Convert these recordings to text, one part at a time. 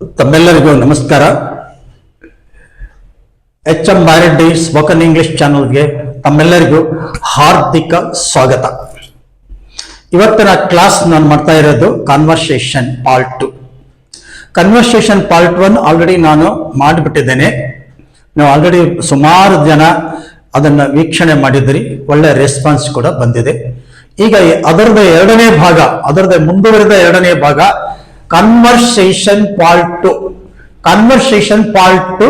ತಮ್ಮೆಲ್ಲರಿಗೂ ನಮಸ್ಕಾರ. H M Bareddy spoken English ಚಾನಲ್ಗೆ ತಮ್ಮೆಲ್ಲರಿಗೂ ಹಾರ್ದಿಕ ಸ್ವಾಗತ. ಇವತ್ತಿನ ಕ್ಲಾಸ್ ನಾನು ಮಾಡ್ತಾ ಇರೋದು conversation part two conversation part one already ನಾನು ಮಾಡಿಬಿಟ್ಟಿದ್ದೇನೆ. ನಾವು ಆಲ್ರೆಡಿ ಸುಮಾರು ಜನ ಅದನ್ನು ವೀಕ್ಷಣೆ ಮಾಡಿದ್ರಿ, ಒಳ್ಳೆ ರೆಸ್ಪಾನ್ಸ್ ಕೂಡ ಬಂದಿದೆ. ಈಗ ಅದರದ ಎರಡನೇ ಭಾಗ, ಅದರದ ಮುಂದುವರೆದ ಎರಡನೇ ಭಾಗ conversation part two conversation part two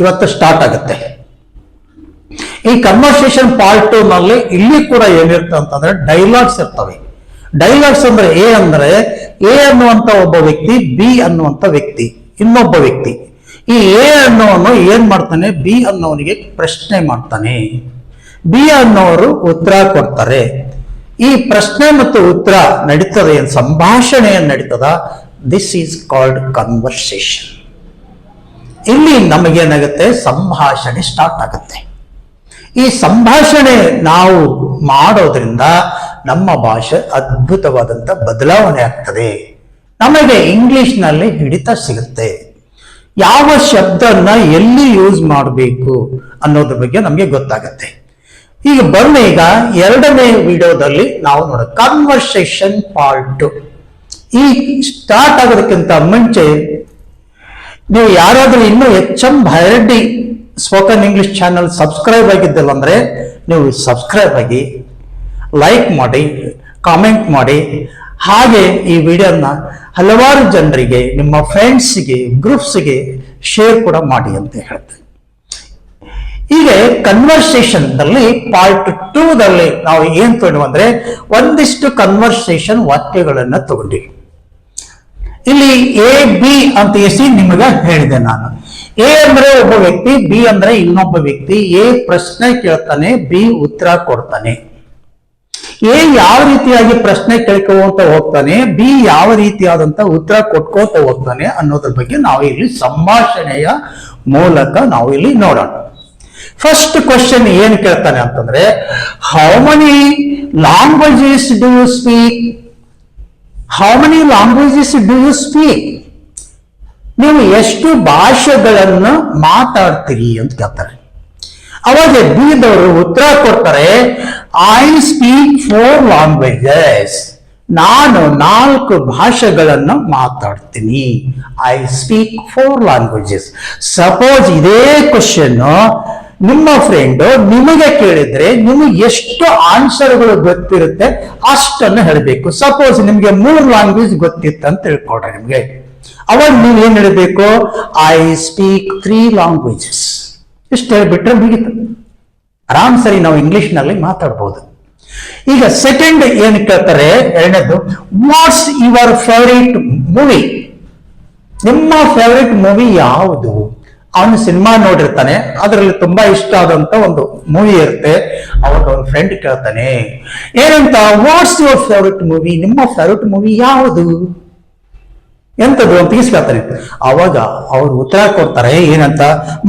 ಇವತ್ತು ಸ್ಟಾರ್ಟ್ ಆಗುತ್ತೆ. ಈ ಕನ್ವರ್ಸೇಷನ್ ಪಾರ್ಟ್ ಟು ನಲ್ಲಿ ಇಲ್ಲಿ ಕೂಡ ಏನಿರುತ್ತೆ ಅಂತಂದ್ರೆ ಡೈಲಾಗ್ಸ್ ಇರ್ತವೆ. ಡೈಲಾಗ್ಸ್ ಅಂದ್ರೆ ಎ ಅಂದ್ರೆ ಎ ಅನ್ನುವಂತ ಒಬ್ಬ ವ್ಯಕ್ತಿ ಬಿ ಅನ್ನುವಂತ ವ್ಯಕ್ತಿ, ಇನ್ನೊಬ್ಬ ವ್ಯಕ್ತಿ. ಈ ಎ ಅನ್ನೋನು ಏನ್ ಮಾಡ್ತಾನೆ? ಬಿ ಅನ್ನೋನಿಗೆ ಪ್ರಶ್ನೆ ಮಾಡ್ತಾನೆ. ಬಿ ಅನ್ನೋರು ಉತ್ತರ ಕೊಡ್ತಾರೆ. ಈ ಪ್ರಶ್ನೆ ಮತ್ತು ಉತ್ತರ ನಡೀತದೆ ಸಂಭಾಷಣೆ ನಡೀತದ? ದಿಸ್ ಈಸ್ ಕಾಲ್ಡ್ ಕನ್ವರ್ಸೇಷನ್ ಇಲ್ಲಿ ನಮಗೇನಾಗುತ್ತೆ? ಸಂಭಾಷಣೆ ಸ್ಟಾರ್ಟ್ ಆಗುತ್ತೆ. ಈ ಸಂಭಾಷಣೆ ನಾವು ಮಾಡೋದ್ರಿಂದ ನಮ್ಮ ಭಾಷೆ ಅದ್ಭುತವಾದಂಥ ಬದಲಾವಣೆ ಆಗ್ತದೆ. ನಮಗೆ ಇಂಗ್ಲಿಷ್ನಲ್ಲಿ ಹಿಡಿತ ಸಿಗುತ್ತೆ. ಯಾವ ಶಬ್ದನ ಎಲ್ಲಿ ಯೂಸ್ ಮಾಡಬೇಕು ಅನ್ನೋದ್ರ ಬಗ್ಗೆ ನಮಗೆ ಗೊತ್ತಾಗತ್ತೆ. ಈಗ ಬನ್ನಿ, ಈಗ ಎರಡನೇ ವಿಡಿಯೋದಲ್ಲಿ ನಾವು ನೋಡ ಕನ್ವರ್ಸೇಷನ್ ಪಾರ್ಟ್ ಈ ಸ್ಟಾರ್ಟ್ ಆಗೋದಕ್ಕಿಂತ ಮುಂಚೆ ನೀವು ಯಾರಾದರೂ ಇನ್ನೂ H M Byreddy spoken English channel subscribe ಆಗಿದ್ದಿಲ್ಲ ಅಂದರೆ ನೀವು ಸಬ್ಸ್ಕ್ರೈಬ್ ಆಗಿ ಲೈಕ್ ಮಾಡಿ ಕಾಮೆಂಟ್ ಮಾಡಿ. ಹಾಗೆ ಈ ವಿಡಿಯೋನ ಹಲವಾರು ಜನರಿಗೆ, ನಿಮ್ಮ ಫ್ರೆಂಡ್ಸ್ಗೆ ಗ್ರೂಪ್ಸ್ಗೆ ಶೇರ್ ಕೂಡ ಮಾಡಿ ಅಂತ ಹೇಳ್ತೇನೆ. ಈಗ ಕನ್ವರ್ಸೇಷನ್ ದಲ್ಲಿ ಪಾರ್ಟ್ ಟೂದಲ್ಲಿ ನಾವು ಏನ್ ತಗೊಂಡು ಅಂದ್ರೆ ಒಂದಿಷ್ಟು ಕನ್ವರ್ಸೇಷನ್ ವಾಕ್ಯಗಳನ್ನು ತಗೊಂಡಿವಿ. ಇಲ್ಲಿ ಎ ಬಿ ಅಂತ ಎಸಿ ನಿಮಗೆ ಹೇಳಿದೆ ನಾನು. ಎ ಅಂದ್ರೆ ಒಬ್ಬ ವ್ಯಕ್ತಿ ಬಿ ಅಂದ್ರೆ ಇನ್ನೊಬ್ಬ ವ್ಯಕ್ತಿ. ಎ ಪ್ರಶ್ನೆ ಕೇಳ್ತಾನೆ ಬಿ ಉತ್ತರ ಕೊಡ್ತಾನೆ. ಎ ಯಾವ ರೀತಿಯಾಗಿ ಪ್ರಶ್ನೆ ಕೇಳ್ಕೋತ ಹೋಗ್ತಾನೆ ಬಿ ಯಾವ ರೀತಿಯಾದಂತ ಉತ್ತರ ಕೊಟ್ಕೋತ ಹೋಗ್ತಾನೆ ಅನ್ನೋದ್ರ ಬಗ್ಗೆ ನಾವು ಇಲ್ಲಿ ಸಂಭಾಷಣೆಯ ಮೂಲಕ ನಾವು ಇಲ್ಲಿ ನೋಡೋಣ. ಫಸ್ಟ್ ಕ್ವಶನ್ ಏನ್ ಕೇಳ್ತಾನೆ ಅಂತಂದ್ರೆ how many languages do speak how many languages do you speak ನೀವು ಎಷ್ಟು ಭಾಷೆಗಳನ್ನು ಮಾತಾಡ್ತೀರಿ ಅಂತ ಕೇಳ್ತಾರೆ. ಅವಾಗ ಬೀದವರು ಉತ್ತರ ಕೊಡ್ತಾರೆ ಐ ಸ್ಪೀಕ್ ಫೋರ್ ಲ್ಯಾಂಗ್ವೇಜಸ್ ನಾನು ನಾಲ್ಕು ಭಾಷೆಗಳನ್ನು ಮಾತಾಡ್ತೀನಿ. I speak four languages suppose ಇದೇ ಕ್ವಶನ್ ನಿಮ್ಮ ಫ್ರೆಂಡ್ ನಿಮಗೆ ಕೇಳಿದ್ರೆ ನಿಮಗೆ ಎಷ್ಟು ಆನ್ಸರ್ಗಳು ಗೊತ್ತಿರುತ್ತೆ ಅಷ್ಟನ್ನು ಹೇಳಬೇಕು. ಸಪೋಸ್ ನಿಮಗೆ ಮೂರು ಲ್ಯಾಂಗ್ವೇಜ್ ಗೊತ್ತಿತ್ತು ಅಂತ ತಿಳ್ಕೊಡ್ರಿ ನಿಮಗೆ. ಅವಾಗ ನೀವು ಏನ್ ಹೇಳಬೇಕು? ಐ ಸ್ಪೀಕ್ ತ್ರೀ ಲ್ಯಾಂಗ್ವೇಜಸ್ ಇಷ್ಟು ಹೇಳ್ಬಿಟ್ರೆ ಮುಗಿತು. ಆರಾಮ್ ಸರಿ ನಾವು ಇಂಗ್ಲಿಷ್ನಲ್ಲಿ ಮಾತಾಡ್ಬೋದು. ಈಗ ಸೆಕೆಂಡ್ ಏನ್ ಕೇಳ್ತಾರೆ? ಎರಡನೇದು ವಾಟ್ಸ್ ಯುವರ್ ಫೇವರೇಟ್ ಮೂವಿ ನಿಮ್ಮ ಫೇವರೇಟ್ ಮೂವಿ ಯಾವುದು? ಅವನು ಸಿನಿಮಾ ನೋಡಿರ್ತಾನೆ, ಅದರಲ್ಲಿ ತುಂಬಾ ಇಷ್ಟ ಆದಂತ ಒಂದು ಮೂವಿ ಇರುತ್ತೆ. ಅವಾಗ ಅವ್ರ ಫ್ರೆಂಡ್ ಕೇಳ್ತಾನೆ, ಏನಂತ ವಾಟ್ಸ್ ಯುವರ್ ಫೇವ್ರೆಟ್ ಮೂವಿ ನಿಮ್ಮ ಫೇವ್ರೆಟ್ ಮೂವಿ ಯಾವುದು? ಎಂತದ್ದು ಅಂತ ಇಸ್ಕೊಳ್ತಾನೆ ಅವಾಗ ಅವ್ರು ಉತ್ತರ ಕೊಡ್ತಾರೆ, ಏನಂತ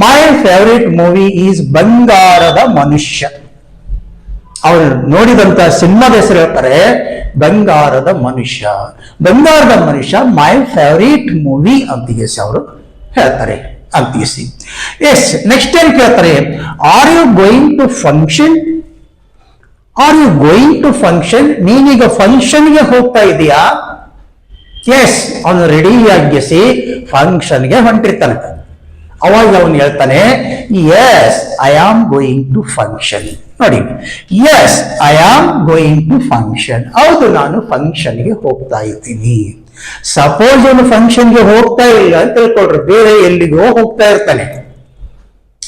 ಮೈ ಫೇವ್ರೇಟ್ ಮೂವಿ ಈಸ್ ಬಂಗಾರದ ಮನುಷ್ಯ. ಅವರು ನೋಡಿದಂತ ಸಿನಿಮಾದ ಹೆಸರು ಹೇಳ್ತಾರೆ, ಬಂಗಾರದ ಮನುಷ್ಯ. ಬಂಗಾರದ ಮನುಷ್ಯ ಮೈ ಫೇವ್ರೇಟ್ ಮೂವಿ ಅಂತ ಅವರು ಹೇಳ್ತಾರೆ. ಅಂತಿಗೆಸಿ ಎಸ್ ನೆಕ್ಸ್ಟ್ ಏನ್ ಕೇಳ್ತಾರೆ? Are you going to function are you going to function ನೀನೀಗ ಫಂಕ್ಷನ್ಗೆ ಹೋಗ್ತಾ ಇದೀಯಾ? ಎಸ್ ಅವನು ರೆಡಿ ಆಗಿಸಿ ಫಂಕ್ಷನ್ಗೆ ಹೊಂಟಿರ್ತಾನೆ. ಅವಾಗ ಅವನು ಹೇಳ್ತಾನೆ yes I am going to function ನೋಡಿ yes I am going to function ಹೌದು, ನಾನು ಫಂಕ್ಷನ್ಗೆ ಹೋಗ್ತಾ ಇದ್ದೀನಿ. ಸಪೋಸ್ ಅವನು ಫಂಕ್ಷನ್ಗೆ ಹೋಗ್ತಾ ಇಲ್ಲ ಅಂತ ತಿಳ್ಕೊಳ್ರಿ. ಬೇರೆ ಎಲ್ಲಿಗೋ ಹೋಗ್ತಾ ಇರ್ತಾನೆ.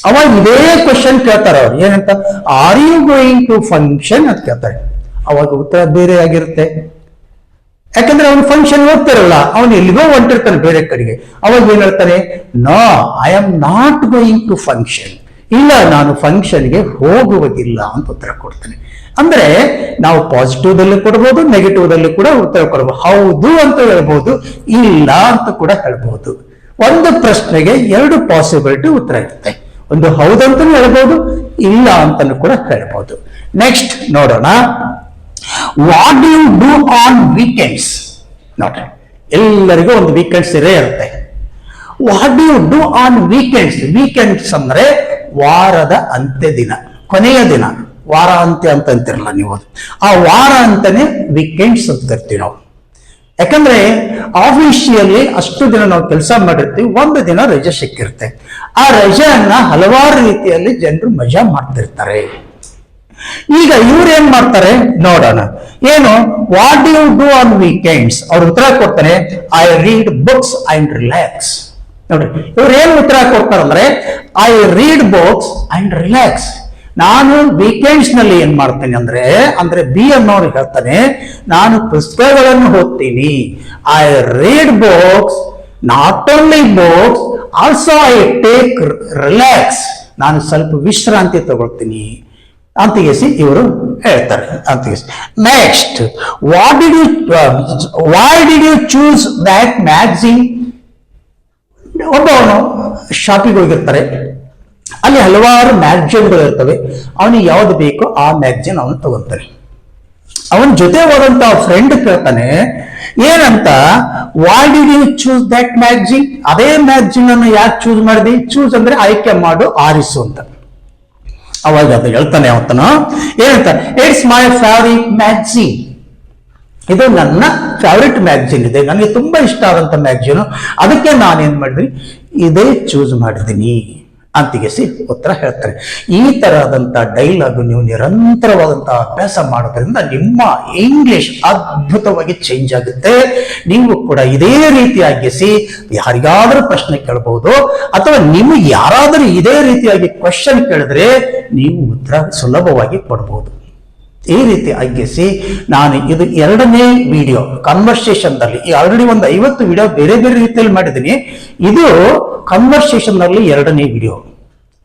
ಅವ ಇದೇ ಕ್ವಶನ್ ಕೇಳ್ತಾರೆ ಅವ್ರು. ಏನಂತ? Are you going to function ಅಂತ ಕೇಳ್ತಾರೆ. ಅವಾಗ ಉತ್ತರ ಬೇರೆ ಆಗಿರುತ್ತೆ. ಯಾಕಂದ್ರೆ ಅವನು ಫಂಕ್ಷನ್ ಹೋಗ್ತಿರಲ್ಲ ಅವನು ಎಲ್ಲಿಗೋ ಹೊಂಟಿರ್ತಾನೆ ಬೇರೆ ಕಡೆಗೆ. ಅವಾಗ ಏನ್ ಹೇಳ್ತಾನೆ? No I am not going to function ಇಲ್ಲ, ನಾನು ಫಂಕ್ಷನ್ಗೆ ಹೋಗುವುದಿಲ್ಲ ಅಂತ ಉತ್ತರ ಕೊಡ್ತಾನೆ. ಅಂದ್ರೆ ನಾವು ಪಾಸಿಟಿವ್ ದಲ್ಲಿ ಕೊಡ್ಬೋದು ನೆಗೆಟಿವ್ ದಲ್ಲಿ ಕೂಡ ಉತ್ತರ ಕೊಡಬಹುದು ಹೌದು ಅಂತ ಹೇಳ್ಬೋದು, ಇಲ್ಲ ಅಂತ ಕೂಡ ಹೇಳ್ಬೋದು. ಒಂದು ಪ್ರಶ್ನೆಗೆ ಎರಡು ಪಾಸಿಬಿಲಿಟಿ ಉತ್ತರ ಇರುತ್ತೆ. ಒಂದು ಹೌದು ಅಂತ ಹೇಳ್ಬೋದು, ಇಲ್ಲ ಅಂತ ಕೂಡ ಹೇಳ್ಬೋದು. ನೆಕ್ಸ್ಟ್ ನೋಡೋಣ. What you do on weekends ನೋಡ್ರಿ, ಎಲ್ಲರಿಗೂ ಒಂದು ವೀಕೆಂಡ್ಸ್ ಇರೇ ಇರುತ್ತೆ. What you do on weekends weekends ಅಂದ್ರೆ ವಾರದ ಅಂತ್ಯ ದಿನ, ಕೊನೆಯ ದಿನ, ವಾರ ಅಂತ್ಯ ಅಂತ ಅಂತಿರಲ್ಲ ನೀವು ಅದು. ಆ ವಾರ ಅಂತಾನೆ ವೀಕೆಂಡ್ಸ್ ಅಂತ ಕರಿತೀವಿ ನಾವು. ಯಾಕಂದ್ರೆ ಆಫೀಸಿಯಲ್ಲಿ ಅಷ್ಟು ದಿನ ನಾವು ಕೆಲಸ ಮಾಡಿರ್ತೀವಿ, ಒಂದು ದಿನ ರಜೆ ಸಿಕ್ಕಿರುತ್ತೆ. ಆ ರಜೆಯನ್ನ ಹಲವಾರು ರೀತಿಯಲ್ಲಿ ಜನರು ಮಜಾ ಮಾಡ್ತಿರ್ತಾರೆ. ಈಗ ಇವ್ರು ಏನ್ ಮಾಡ್ತಾರೆ? ನೋಡೋಣ. ಏನು? What you do on weekends ಅವ್ರ ಉತ್ತರ ಕೊಡ್ತಾರೆ I read books and relax ನೋಡಿ, ಇವ್ರು ಏನು ಉತ್ತರ ಕೊಡ್ತಾರಂದ್ರೆ I read books and relax ನಾನು ವೀಕೆಂಡ್ಸ್ನಲ್ಲಿ ಏನ್ ಮಾಡ್ತೇನೆ ಅಂದ್ರೆ ಅಂದ್ರೆ ಬಿ ಅನ್ನೋರು ಹೇಳ್ತಾನೆ ನಾನು ಪುಸ್ತಕಗಳನ್ನು ಓದ್ತೀನಿ. I read books not only books also I take relax ನಾನು ಸ್ವಲ್ಪ ವಿಶ್ರಾಂತಿ ತಗೊಳ್ತೀನಿ. ಅಂತಿಗೆಸಿ ಇವರು ಹೇಳ್ತಾರೆ ಅಂತಿಗೆಸಿ next what did you why did you choose that magazine ಒಬ್ಬವನು ಶಾಪಿಗೆ ಹೋಗಿರ್ತಾರೆ ಅಲ್ಲಿ ಹಲವಾರು ಮ್ಯಾಗ್ಝಿನ್ಗಳು ಇರ್ತವೆ. ಅವನಿಗೆ ಯಾವ್ದು ಬೇಕೋ ಆ ಮ್ಯಾಗ್ಜಿನ್ ಅವನು ತಗೊಂತಾನೆ ಅವನ ಜೊತೆ ಹೋದಂತ ಫ್ರೆಂಡ್ ಕೇಳ್ತಾನೆ, ಏನಂತ? Why did you choose that magazine ಅದೇ ಮ್ಯಾಗ್ಜಿನ್ ಅನ್ನು ಯಾಕೆ ಚೂಸ್ ಮಾಡಿದೆ? ಚೂಸ್ ಅಂದ್ರೆ ಆಯ್ಕೆ ಮಾಡು, ಆರಿಸು ಅಂತ. ಅವಾಗ ಅದು ಹೇಳ್ತಾನೆ ಅವತ್ತನು ಏನಂತ? ಇಟ್ಸ್ ಮೈ ಫೇವರಿಟ್ ಮ್ಯಾಗ್ಝಿನ್ ಇದು ನನ್ನ ಫೇವ್ರೆಟ್ ಮ್ಯಾಗ್ಝಿನ್ ಇದೆ. ನನಗೆ ತುಂಬಾ ಇಷ್ಟ ಆದಂತ ಮ್ಯಾಗ್ಝಿನ್ ಅದಕ್ಕೆ ನಾನೇನು ಮಾಡಿದ್ರಿ? ಇದೇ ಚೂಸ್ ಮಾಡಿದ್ದೀನಿ ಅಂತಿಗೆಸಿ ಉತ್ತರ ಹೇಳ್ತಾರೆ. ಈ ತರಹದಂತ ಡೈಲಾಗ್ ನೀವು ನಿರಂತರವಾದಂತ ಅಭ್ಯಾಸ ಮಾಡೋದ್ರಿಂದ ನಿಮ್ಮ ಇಂಗ್ಲಿಷ್ ಅದ್ಭುತವಾಗಿ ಚೇಂಜ್ ಆಗುತ್ತೆ. ನೀವು ಕೂಡ ಇದೇ ರೀತಿಯಾಗಿಸಿ ಯಾರಿಗಾದ್ರೂ ಪ್ರಶ್ನೆ ಕೇಳಬಹುದು ಅಥವಾ ನಿಮಗೆ ಯಾರಾದರೂ ಇದೇ ರೀತಿಯಾಗಿ ಕ್ವಶನ್ ಕೇಳಿದ್ರೆ ನೀವು ಉತ್ತರ ಸುಲಭವಾಗಿ ಕೊಡಬಹುದು ಈ ರೀತಿ ಅಗ್ಗಿಸಿ ನಾನು ಇದು ಎರಡನೇ ವಿಡಿಯೋ ಕನ್ವರ್ಸೇಷನ್ನಲ್ಲಿ ಈ ಆಲ್ರೆಡಿ ಒಂದು ಐವತ್ತು ವಿಡಿಯೋ ಬೇರೆ ಬೇರೆ ರೀತಿಯಲ್ಲಿ ಮಾಡಿದ್ದೀನಿ. ಇದು ಕನ್ವರ್ಸೇಷನ್ನಲ್ಲಿ ಎರಡನೇ ವಿಡಿಯೋ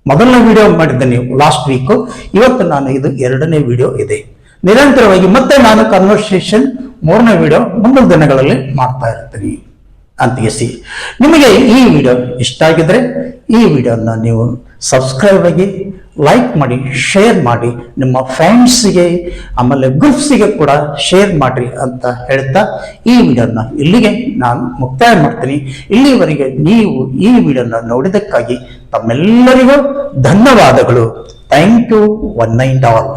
ಮೊದಲನೇ ವಿಡಿಯೋ ಮಾಡಿದ್ದೆ ನೀವು ಲಾಸ್ಟ್ ವೀಕ್ ಇವತ್ತು ನಾನು ಇದು ಎರಡನೇ ವಿಡಿಯೋ ಇದೆ. ನಿರಂತರವಾಗಿ ಮತ್ತೆ ನಾನು ಕನ್ವರ್ಸೇಷನ್ ಮೂರನೇ ವಿಡಿಯೋ ಮುಂದಿನ ದಿನಗಳಲ್ಲಿ ಮಾಡ್ತಾ ಇರ್ತೀನಿ ಅಂತಿಗೆಸಿ ನಿಮಗೆ ಈ ವಿಡಿಯೋ ಇಷ್ಟ ಆಗಿದ್ರೆ ಈ ವಿಡಿಯೋನ ನೀವು ಸಬ್ಸ್ಕ್ರೈಬ್ ಆಗಿ ಲೈಕ್ ಮಾಡಿ ಶೇರ್ ಮಾಡಿ, ನಿಮ್ಮ ಫ್ರೆಂಡ್ಸಿಗೆ ಆಮೇಲೆ ಗ್ರೂಪ್ಸಿಗೆ ಕೂಡ ಶೇರ್ ಮಾಡಿರಿ ಅಂತ ಹೇಳ್ತಾ ಈ ವಿಡಿಯೋನ ಇಲ್ಲಿಗೆ ನಾನು ಮುಕ್ತಾಯ ಮಾಡ್ತೀನಿ. ಇಲ್ಲಿವರೆಗೆ ನೀವು ಈ ವಿಡಿಯೋನ ನೋಡಿದ್ದಕ್ಕಾಗಿ ತಮ್ಮೆಲ್ಲರಿಗೂ ಧನ್ಯವಾದಗಳು. Thank you one nine all